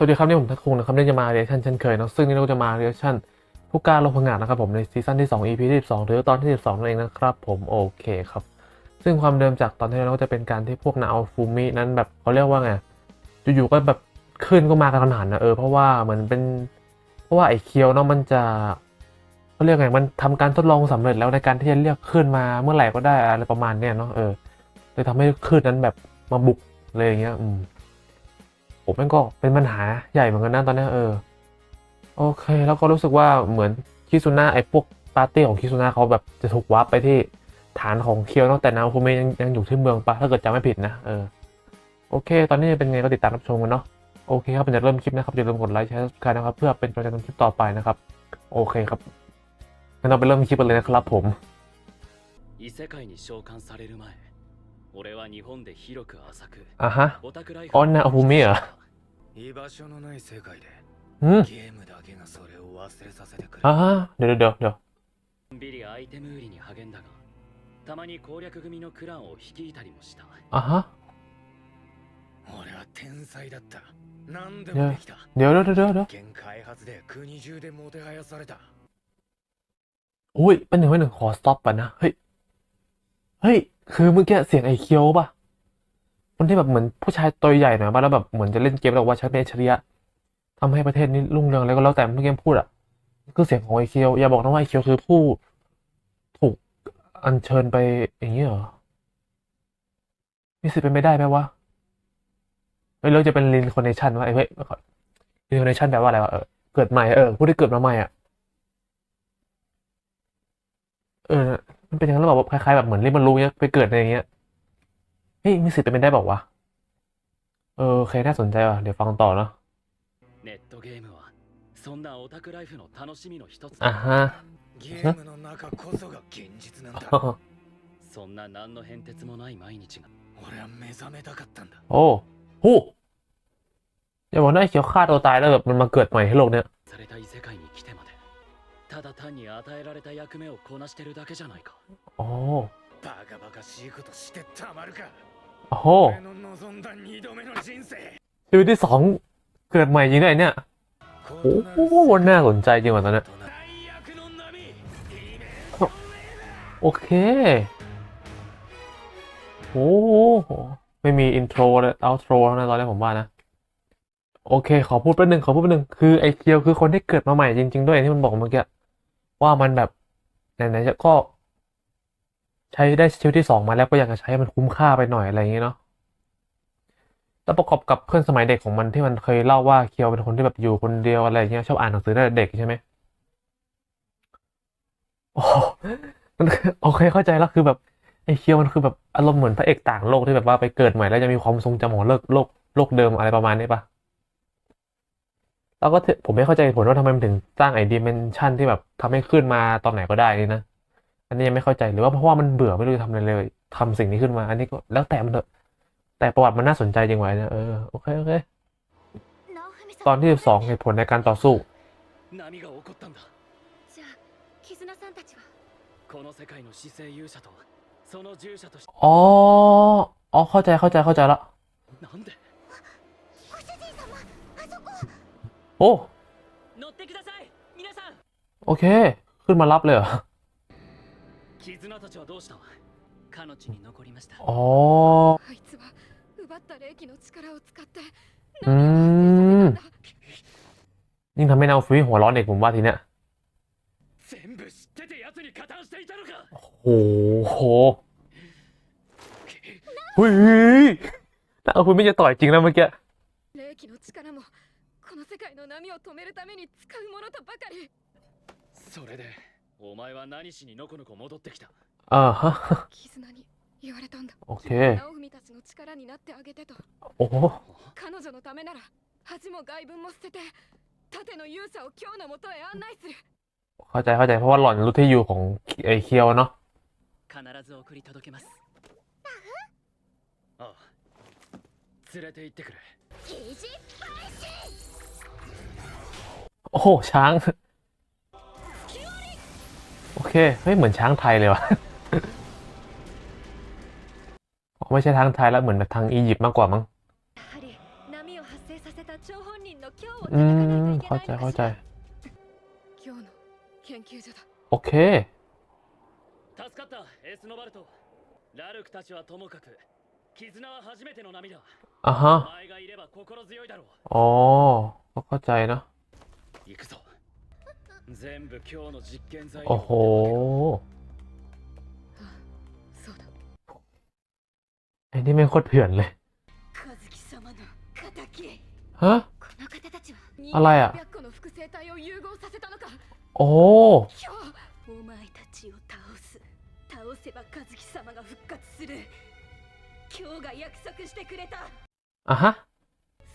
สวัสดีครับนี่ผมทักคุงนะครับนี่จะมาเรียชั่นเช่นเคยเนะซึ่งนี่เราก็จะมาเรียชั่นผู้การลงพงานนะครับผมในซีซั่นที่ 2 EP ที่12หรือตอนที่ 12นั่นเองนะครับผมโอเคครับ ซึ่งความเดิมจากตอนที่แล้วก็จะเป็นการที่พวกนาอฟูมินั้นแบบเขาเรียกว่าไงอยู่ๆก็แบบขึ้นก็มากันขนาดนะเออเพราะว่าเหมือนเป็น เพราะว่าไอ้เคียวเนาะมันจะเขาเรียกไงมันทำการทดลองสำเร็จแล้วในการที่จะเรียกขึ้นมาเมื่อไหร่ก็ได้อะไรประมาณเนี้ยเนาะเออเลยทำให้ขึ้นนั้นแบบมาบุกเลยอย่างเงี้ยอืม ผมมันก็เป็นปัญหาใหญ่เหมือนกันนะตอนเนี้ยเออ โอเค แล้วก็รู้สึกว่าเหมือนคิซุน่าไอ้พวกปาร์ตี้ของคิซุน่าเขาแบบจะถูกวาร์ปไปที่ฐานของเคียวเนอะแต่นาฟูเมะยังยังอยู่ที่เมืองปะถ้าเกิดจำไม่ผิดนะเออโอเค ตอนนี้เป็นไงก็ติดตามรับชมกันเนาะโอเคครับเป็นจะเริ่มคลิปนะครับอย่าลืมกดไลค์แชร์กันนะครับ เพื่อเป็นกำลังใจในคลิปต่อไปนะครับ โอเคครับงั้นเราไปเริ่มคลิปกันเลยนะครับผม 異世界に召喚される前俺は日本で広く浅く อ่ะฮะ オタクライフ อ๋อนาฟูมิเหรอ 居場所のない世界で อืม ゲームだけがそれを忘れさせてくれ อ่ะฮะเดี๋ยวเดี๋ยวเดี๋ยว のんびりアイテム売りに励んだがたまに攻略組のクランを率いたりもした อ่ะฮะ 俺は天才だった何でもできた เดี๋ยวเดี๋ยวเดี๋ยวเดี๋ยว 現開発で国中でもてはやされた อุ้ยเป็นหนึ่งเป็นหนึ่งขอสต็อปก่อนนะ เฮ้ย เฮ้ย คือเมื่อกี้เสียงไอ้เคียวป่ะ คนที่แบบเหมือนผู้ชายตัวใหญ่หน่อยป่ะแล้วแบบเหมือนจะเล่นเกมแล้วบว่าชักเป็นอัจฉริยะทำให้ประเทศนี้รุ่งเรืองอะไรก็แล้วแต่เมื่อกี้พูดอะคือเสียงของไอ้เคียวอย่าบอกนะว่าไอ้เคียวคือผู้ถูกอัญเชิญไปอย่างนี้เหรอมีสิทธิ์เป็นไปได้ไหมวะเฮ้ยเราจะเป็นลินคอนเนชันวะไอ้เฮ้ยลินคอนเนชันแปลว่าอะไรวะเออเกิดใหม่เออผู้ที่เกิดมาใหม่อะเออมันเป็นอย่างนั้นแล้วแบบว่าคล้ายๆแบบเหมือนริมันรู้เนี้ยไปเกิดในอย่างเงี้ย เฮ้ยมีสิทธิ์เป็นไปได้บอกว่าวะเออโอเคน่าสนใจว่ะ เดี๋ยวฟังต่อเนาะ ネットゲームはそんなオタクライフの楽しみの一つ อ่ะ だ ฮะ ゲームの中こそが現実なんだそんな何の変哲もない毎日が俺は目覚めたかったんだ โอ้โหอย่าบอกนะไอ้เขียวฆ่าตัวตายแล้วแบบมันมาเกิดใหม่ให้โลกเนี้ย された異世界に来てまでただ単に与えられた役目をこなしてるだけじゃないか โอ้ バカバカしいことしてたまるか โอ้โหชีวิตที่สองเกิดใหม่จริงไงเนี่ย โอ้โหนน่าสนใจจริงว่ะตอนนี้โอเค โอ้ไม่มีอินโทรและเอาโทรแล้วนะตอนแรกผมว่านะ โอเค ขอพูดแป๊บนึงขอพูดแป๊บนึงคือไอเคียวคือคนที่เกิดมาใหม่จริง ๆ ด้วยที่มันบอกเมื่อกี้ว่ามันแบบไหนๆจะก็ ใช้ได้ชีวิตที่สองมาแล้วก็อยากจะใช้ให้มันคุ้มค่าไปหน่อยอะไรอย่างนี้เนาะแล้วประกอบกับเพื่อนสมัยเด็กของมันที่มันเคยเล่าว่าเคียวเป็นคนที่แบบอยู่คนเดียวอะไรอย่างเงี้ยชอบอ่านหนังสือตั้งแต่เด็กใช่ไหมโอ้มันโอเคเข้าใจแล้วคือแบบไอ้เคียวมันคือแบบอารมณ์เหมือนพระเอกต่างโลกที่แบบว่าไปเกิดใหม่แล้วจะมีความทรงจำของโลกโลกโลกเดิมอะไรประมาณนี้ปะแล้วก็ผมไม่เข้าใจผลว่าทำไมมันถึงสร้างไอ้ดิเมนชันที่แบบทำให้ขึ้นมาตอนไหนก็ได้นี่นะ อันนี้ยังไม่เข้าใจหรือว่าเพราะว่ามันเบื่อไม่รู้จะทำอะไรเลย ทำสิ่งนี้ขึ้นมา อันนี้ก็แล้วแต่มันเถอะแต่ประวัติมันน่าสนใจจริงไวเนี่ยเออโอเคโอเคตอนที่สองเหตุผลในการต่อสู้อ๋ออ๋อเข้าใจเข้าใจเข้าใจละโอ้โอเค ขึ้นมารับเลยเหรอ 絆たちはどうした彼女に残りました อ๋อ あいつは奪った霊気の力を使って うーん何を発生させたんだ ยิ่งทำให้นาฟิหัวร้อนเด็กผมว่าทีเนี้ย 全部知ってて奴に加担していたのか โอ้โหหุยนาฟิไม่จะต่อยจริงแล้วเมื่อกี้ 霊気の力もこの世界の波を止めるために使うものとばかりそれで お前は何しにのこのこ戻ってきた อ่าฮะ 絆に言われたんだ โอเค 直文たちの力になってあげてと โอ้โห 彼女のためなら恥も外文も捨てて盾の勇者を今日のもとへ案内する เข้าใจเข้าใจเพราะว่าหล่อนรู้ที่อยู่ของไอ้เคียวเนาะ 必ず送り届けますああ連れて行ってくれ疑似 โอ้โหช้าง โอเค เฮ้ย เหมือนช้างไทยเลยวะไม่ใช่ทางไทยแล้วเหมือนแบบทางอียิปต์มากกว่ามั้ง อืม เข้าใจ เข้าใจ โอเคอ่าฮะอ๋อเข้าใจนะ 全部今日の実験材料 โอ้โห そうだ ไอ้นี่แม่งโคตรเถื่อนเลย 和樹様の敵 ฮะ この方たちはอะไรอะ 人間個の複製体を融合させたのか โอ้ 今日お前たちを倒す倒せば和樹様が復活する今日が約束してくれた อ่ะฮะ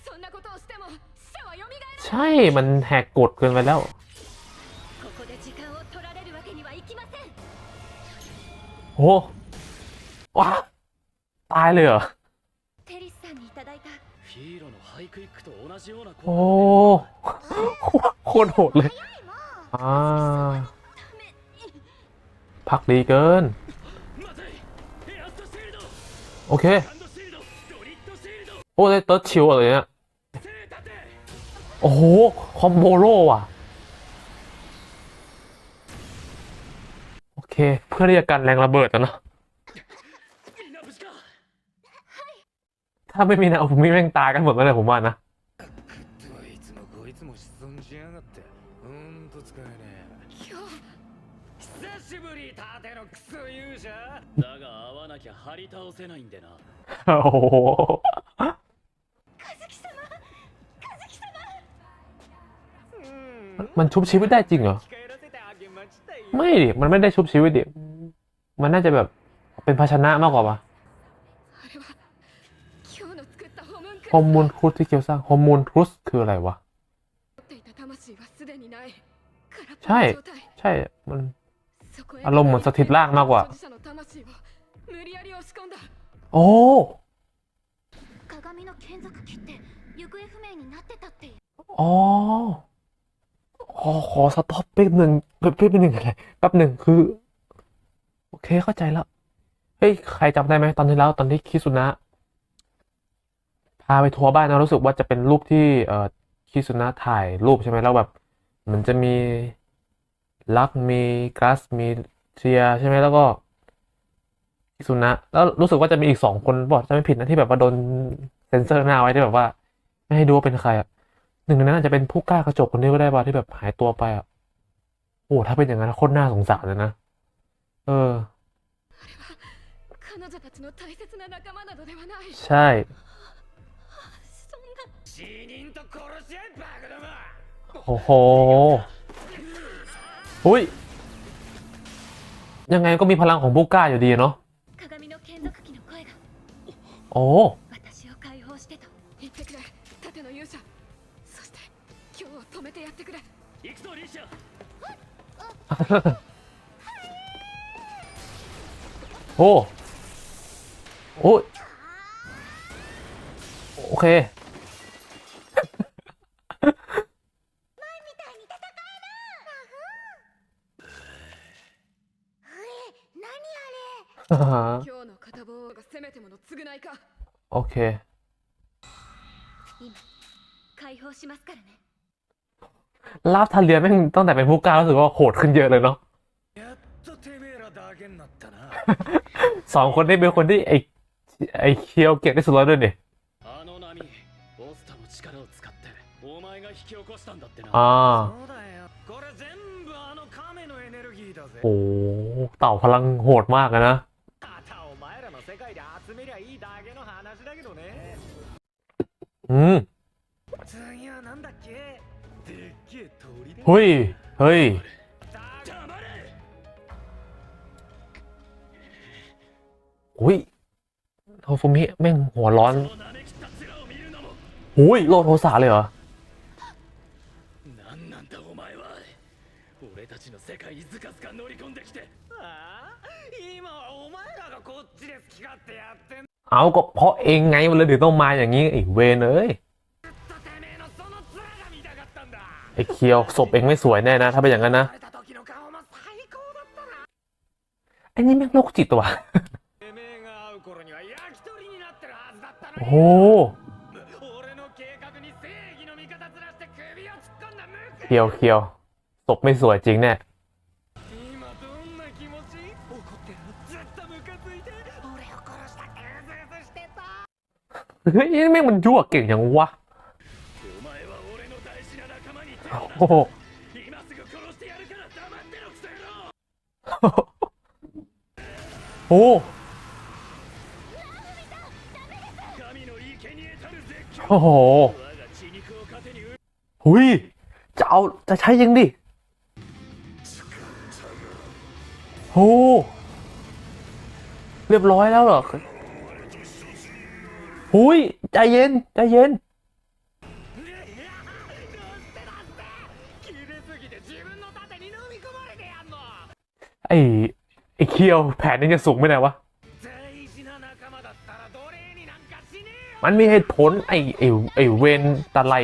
そんなことをしても死者は蘇る ใช่ มันแหกกฎเกินไปแล้ว โอ้ว้าตายเลยเหรอโอ้โคตรโหดเลยอ่าพักดีเกิน โอเค โอ้ได้เติร์ดชิวอะไรเนี่ยโอ้โห คอมโบโล่ว่ะ เค เพื่อที่จะกันแรงระเบิดนะเนาะถ้าไม่มีนะผมมีแม่งตายกันหมดเลยผมว่านะโอ้โหมันชุบชีวิตได้จริงเหรอ ไม่ดิมันไม่ได้ชุบชีวิตดิมันน่าจะแบบเป็นภาชนะมากกว่าปะฮอร์โมนครุสที่เกียวสร้างฮอร์โมนครุสคืออะไรวะ ใช่ ใช่ มัน อารมณ์เหมือนสถิตร่างมากกว่า โอ้โอ้ ขอขอสต็อปแป๊บหนึ่งแป๊บแป๊บหนึ่งอะไรแป๊บหนึ่งคือ โอเคเข้าใจแล้วเฮ้ยใครจำได้ไหมตอนที่แล้วตอนที่คิสุนะพาไปทัวร์บ้านนะรู้สึกว่าจะเป็นรูปที่เอ่อคิสุนะถ่ายรูปใช่ไหมแล้วแบบมันจะมีลักมีกัสมีเทียใช่ไหมแล้วก็คิสุนะแล้วรู้สึกว่าจะมีอีกสองคนบอกจะไม่ผิดนะที่แบบว่าโดนเซ็นเซอร์หน้าไว้ที่แบบว่า ไม่ให้ดูว่าเป็นใครอะ หนึ่งในนั้นอาจจะเป็นผู้กล้ากระจกคนนี้ก็ได้ป่ะที่แบบหายตัวไปอะโอ้ถ้าเป็นอย่างนั้นโคตรน่าสงสารเลยนะ เออ ใช่โอ้โหอุ้ย ยังไงก็มีพลังของผู้กล้าอยู่ดีเนาะโอ้ โอ้โอ้ยโอเค อ่าฮะ 今日の片棒がせめてもの償いか โอเค 今解放しますからね ลาบทันเรือแม่งตั้งแต่เป็นผู้กล้ารู้สึกว่าโหดขึ้นเยอะเลยเนาะสองคนได้เป็นคนที่ไอไอเคียวเก่งที่สุดแล้วด้วยเนี่ยอ่าโอ้ต่าพลังโหดมากนะ อืม เฮ้ย เฮ้ย อุ้ยโทฟุมิแม่งหัวร้อนอุ้ยโลโทสาเลยเหรอเอาก็เพราะเองไงมันเลยถึงต้องมาอย่างนี้ไอ้เวนเอ้ย ไอ้เคียวศพเองไม่สวยแน่นะ ถ้าเป็นอย่างนั้นนะอันนี้แม่งโรคจิตว่ะโอ้เคียวเคียวศพไม่สวยจริงแน่เฮ้ยแม่งมันยั่วเก่งอย่างวะ โอ้โหโอ้โอ้โหหุยจะเอา จะใช้ยังดิโอ้เรียบร้อยแล้วเหรอหุยใจเย็น ใจเย็น อ้ไอ้เคียวแผนนี้จะสูงไม่ไหนวะ มันมีเหตุผลไอ้ไอ้ไอ้เวนตะไล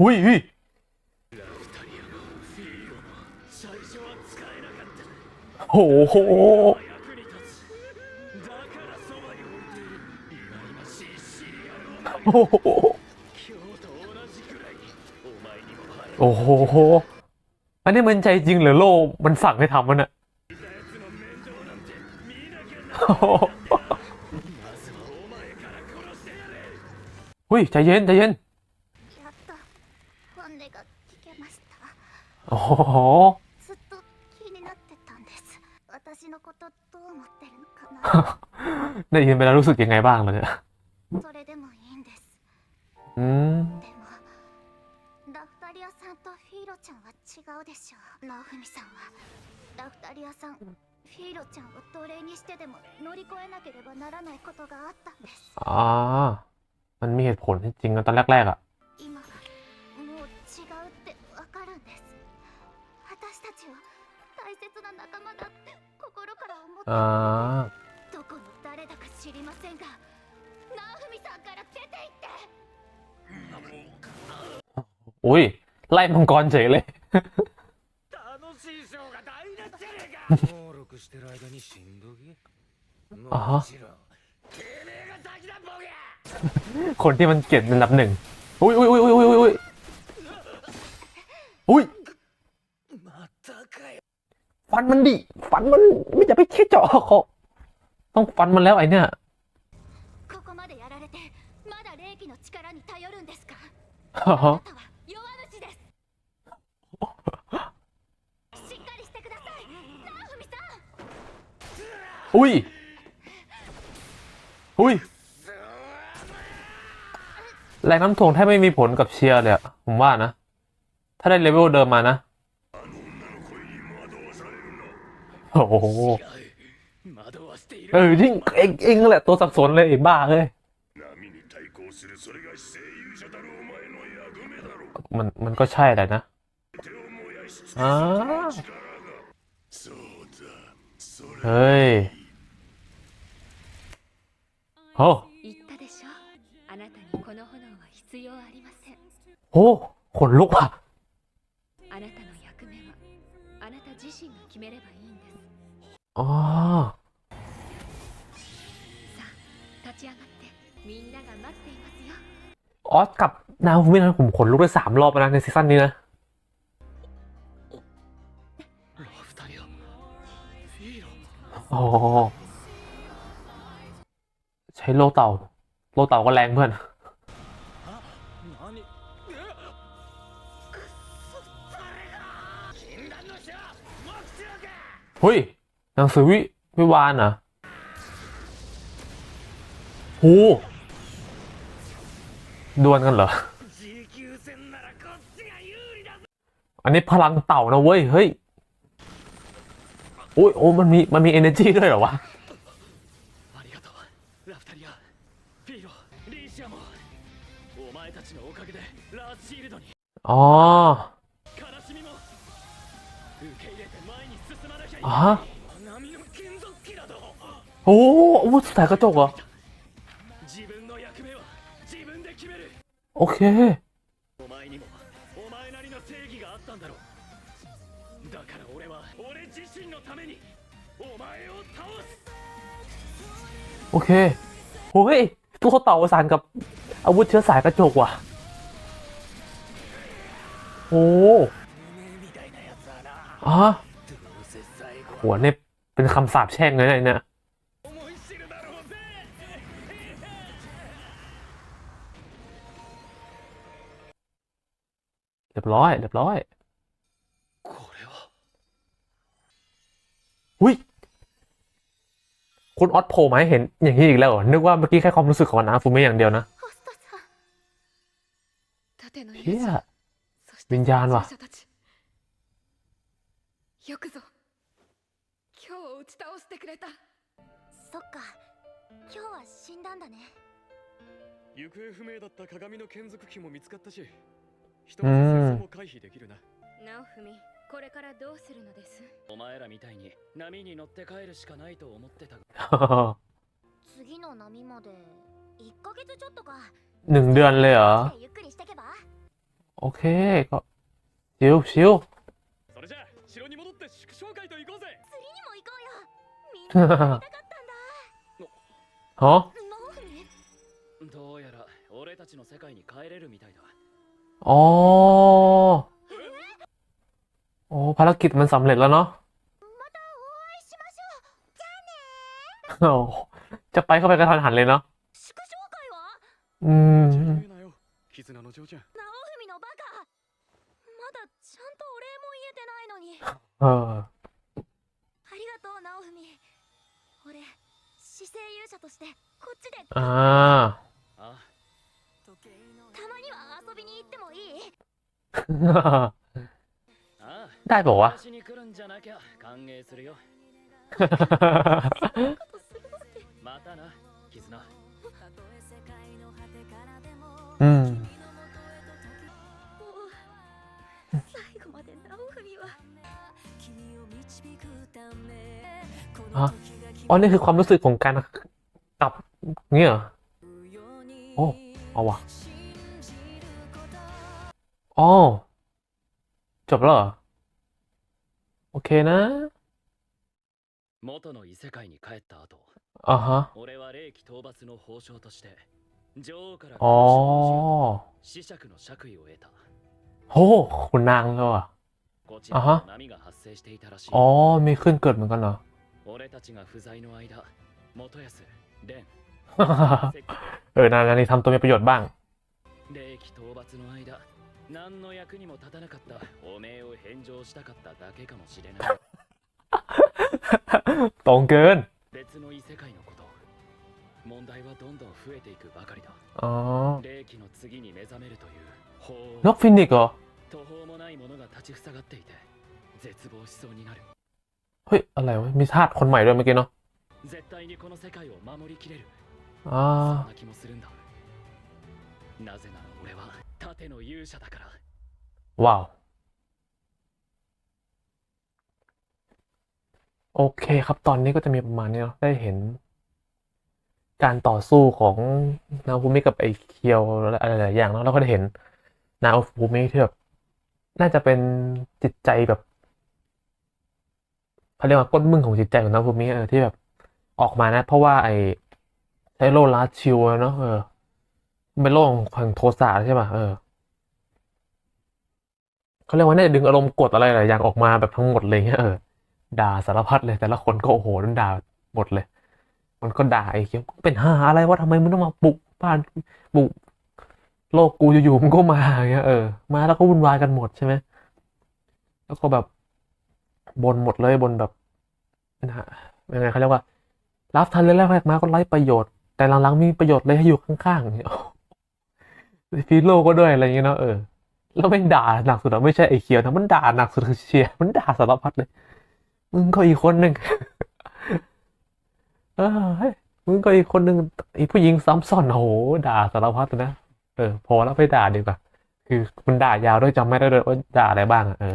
หุยหุยโอ้โหโอ้โห อันนี้มันใจจริงหรือโลมันสั่งให้ทำมันอะอุ้ยใจเย็นใจเย็นโอ้โหได้ยินไปแล้วรู้สึกยังไงบ้างล่ะเนี่ยอืม ちゃんは違うでしょうナオフミさんはラフタリアさんフィーロちゃんを奴隷にしてでも乗り越えなければならないことがあったんです อ่า มันมีเหตุผลจริงๆนะตอนแรกๆอ่ะ 今もう違うってわかるんです私たちは大切な仲間だって心から思って อ่า どこの誰だか知りませんがナオフミさんから出て行って อุ้ย ไล่มังกรเฉยเลย 楽しいショーが台無しじゃねえか登録してる間に死んどけあもちろんてめえが先だボケ คนที่มันเกลียดอันดับหนึ่งอุ้ยอุ้ยอุ้ยอุ้ยอุ้ยอุ้ยอุ้ย またかよ ฟันมันดิ ฟันมันไม่จะไปแค่เจาะเขาต้องฟันมันแล้วไอเนี่ย ここまでやられてまだ霊気の力に頼るんですか อ๋อ あなたは อุ้ย อุ้ย แรงน้ำถ่วงแทบไม่มีผลกับเชียร์เลยผมว่านะ ถ้าได้เลเวลเดิมมานะ โอ้โหเออจริงเองเองแหละตัวสับสนเลยบ้าเลยมันมันก็ใช่แหละนะอ่าเฮ้ย โอ้ 言ったでしょあなたにこの炎は必要ありません โหขนลุกว่ะ あなたの役目はあなた自身が決めればいいんです อ๋อ さあ立ち上がってみんなが待っていますよ ออสกับนาวมินะผมขนลุกได้สามรอบแล้วนะในซีซั่นนี้นะ ラフタリアフィーロ อ๋อ ใ ช้โลเต่า โลเต่าก็แรงเพื่อน เฮ้ย หนังสือวิวิวานอะหูดวลกันเหรอ อันนี้พลังเต่านะเว้ย เฮ้ย โอ้ยโอ้มันมี มันมีเอเนจีด้วยเหรอวะ อ๋ออะโอ้อาวุธสายกระจกเหรอ โอเคโอเคเฮ้ยตัวเขาต่อสานกับอาวุธเชื้อสายกระจกว่ะ โอ้อ๋อหัวเนี่ยเป็นคำสาปแช่งเลยนะเนี่ยเรียบร้อยเรียบร้อยอุ้ยคุณออสโผล่มาให้เห็นอย่างนี้อีกแล้วเหรอนึกว่าเมื่อกี้แค่ความรู้สึกของนาฟูมิอย่างเดียวนะเฮีย วิญญาณว่ะ 従者たちよくぞ今日を打ち倒してくれたそっか今日は死んだんだね行方不明だった鏡の眷属機も見つかったし一つうん戦争も回避できるな直文これからどうするのですお前らみたいに波に乗って帰るしかないと思ってたが次の波まで1ヶ月ちょっとか หนึ่งเดือนเลยเหรอ ゆっくりしてけば โอเคก็ชิวชิว それじゃあ城に戻って祝勝会と行こうぜ釣りにも行こうよみんながやりたかったんだ ฮะ 直文どうやら俺たちの世界に帰れるみたいだ อ๋อโอ้ภารกิจมันสำเร็จแล้วเนาะ またお会いしましょうじゃあね โอ้จะไปเข้าไปกระทันหันเลยเนาะ 祝勝会は อืม あありがとう、直文。俺、姿勢勇者としてこっちで。ああ。たまには遊びに行ってもいい？ああ。大宝啊。またな、絆。うん。 อ๋ออ๋อนี่คือความรู้สึกของการกลับเงี้ยเหรอโอ้เอาวะอ๋อจบแล้วเหรอ โอเคนะ 元の異世界に帰った後 อ่าฮะ 俺は霊気討伐の報奨として女王から อ๋อ 子爵の爵位を得た โหคุณนางแล้วอ่ะ こちらあはも波が発生していたらしい อ๋อ มีขึ้นเกิดเหมือนกันเหรอ 俺たちが不在の間元康蓮 เออนางนี้ทำตัวมีประโยชน์บ้าง 霊気討伐の間何の役にも立たなかったおめえを返上したかっただけかもしれない ตรงเกิน 別の異世界のこと問題はどんどん増えていくばかりだ อ๋อ 霊気の次に目覚めるという法 นกฟินิกซ์เหรอ 途方もないものが立ちふさがっていて絶望しそうになる เฮ้ย อะไรวะ มีทาสคนใหม่ด้วยเมื่อกี้เนาะอ่าว้าว โอเคครับตอนนี้ก็จะมีประมาณนี้เนาะได้เห็น การต่อสู้ของนาฟูมิกับไอเคียวอะไรหลายอย่างเนาะเราก็ได้เห็นนาฟูมิที่แบบน่าจะเป็นจิตใจแบบ เขาเรียกว่าก้นมึงของจิตใจของนาฟูมิเออที่แบบออกมานะ เพราะว่าไอ้ใช้โลลาชิวเนาะเออมันเป็นโลของแห่งโทสะใช่ป่ะเออเขาเรียกว่าน่าจะดึงอารมณ์กดอะไรหลายอย่างออกมาแบบทั้งหมดเลยเงี้ยเออด่าสารพัดเลยแต่ละคนก็โอ้โหโดนด่าหมดเลย มันก็ด่าไอ้เคี้ยวเป็นหาอะไรวะทำไมมึงต้องมาบุกบ้านบุกโลกกูอยู่ๆมึงก็มาเงี้ยเออมาแล้วก็วุ่นวายกันหมดใช่ไหมแล้วก็แบบ บนหมดเลยบนแบบนะฮะยังไงเขาเรียกว่า รับทันเลยแรกมาก็ไร้ประโยชน์แต่หลังๆมีประโยชน์เลยให้อยู่ข้างๆอย่างเงี้ยฟีโลก็ด้วยอะไรอย่างเงี้ยเนาะเออแล้วแม่ด่าหนักสุดอะไม่ใช่ไอ้เคียวนะมันด่าหนักสุดคือเชียร์มันด่าสารพัดเลย มึงก็อีกคนหนึ่งเออเฮ้ยมึงก็อีกคนหนึ่งอีผู้หญิงซ้ำซ้อนโอ้โหด่าสารพัดนะเออพอแล้วไปด่าดีกว่า คือมันด่ายาวด้วยจำไม่ได้เลยว่าด่าอะไรบ้างอะเออ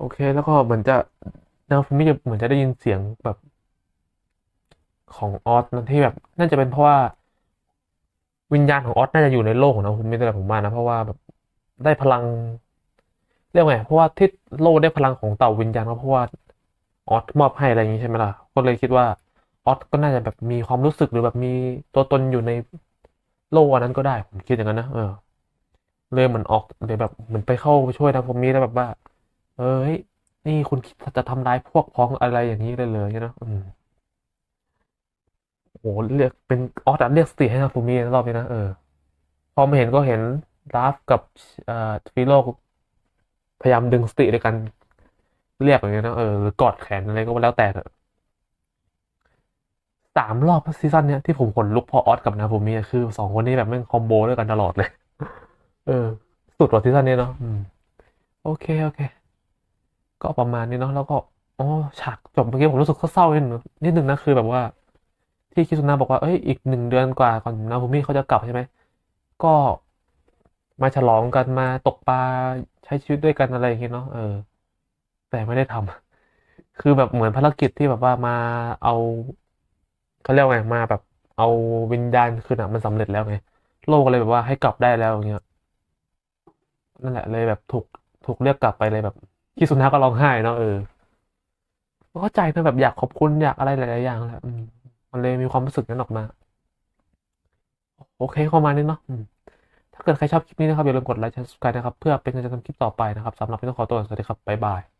โอเค แล้วก็เหมือนจะแนวฟิมิจะเหมือนจะได้ยินเสียงแบบของออสนะที่แบบ น่าจะเป็นเพราะว่า วิญญาณของออสน่าจะอยู่ในโลกของนาฟูมิแต่ผมว่านะ เพราะว่าแบบได้พลัง เรียกไงเพราะว่าที่โลกได้พลังของเต่าวิญญาณก็เพราะว่าออสมอบให้อะไรอย่างนี้ใช่ไหมล่ะก็เลยคิดว่าออสก็น่าจะแบบมีความรู้สึกหรือแบบมีตัวตนอยู่ในโลกอันนั้นก็ได้ผมคิดอย่างนั้นนะเออเลยเหมือนออกเลยแบบเหมือนไปเข้าไปช่วยนาโฟมิแล้วแบบว่า เอ้ย นี่คุณคิดจะทำร้ายพวกพ้องอะไรอย่างนี้เลยเลยเนาะอืมโอ้โหเรียกเป็นออสอะเรียกสติให้นาโฟมิรอบนี้นะเออ พอมาเห็นก็เห็นราฟกับเอ่อฟิโลพยายามดึงสติด้วยกันเรียกอย่างเงี้ยนะเออหรือกอดแขนอะไรก็แล้วแต่เถอะสามรอบซีซั่นเนี้ยที่ผมขนลุกพอออสกับนาโฟมิคือสองคนนี้แบบแม่งคอมโบด้วยกันตลอดเลย เออ สุดกว่าซีซั่นนี้เนาะอืม โอเค โอเค ก็ประมาณนี้เนาะแล้วก็อ๋อฉากจบเมื่อกี้ผมรู้สึกเศร้าๆนิดนึงนิดนึงนะคือแบบว่า ที่คิซุนะบอกว่าเอ้ยอีกหนึ่งเดือนกว่าก่อนนาโฟมิเขาจะกลับใช่ไหมก็มาฉลองกันมาตกปลาใช้ชีวิตด้วยกันอะไรอย่างเงี้ยเนาะเออ แต่ไม่ได้ทำคือแบบเหมือนภารกิจที่แบบว่ามาเอาเขาเรียกว่าไงมาแบบ เอาวิญญาณคืนอะมันสำเร็จแล้วไงโลกเลยแบบว่าให้กลับได้แล้วอย่างเงี้ยนั่นแหละเลยแบบถูกถูกเรียกกลับไปเลยแบบ คิสุนะก็ร้องไห้เนาะเออเข้าใจนะแบบอยากขอบคุณอยากอะไรหลาย ๆ อย่างแหละมันเลยมีความรู้สึกนั้นออกมา โอเคเข้ามานี่เนาะถ้าเกิดใครชอบคลิปนี้นะครับอย่าลืมกดไลค์และ subscribe นะครับ เพื่อเป็นกำลังใจทำคลิปต่อไปนะครับสำหรับวันนี้ต้องขอตัวสวัสดีครับบ๊ายบาย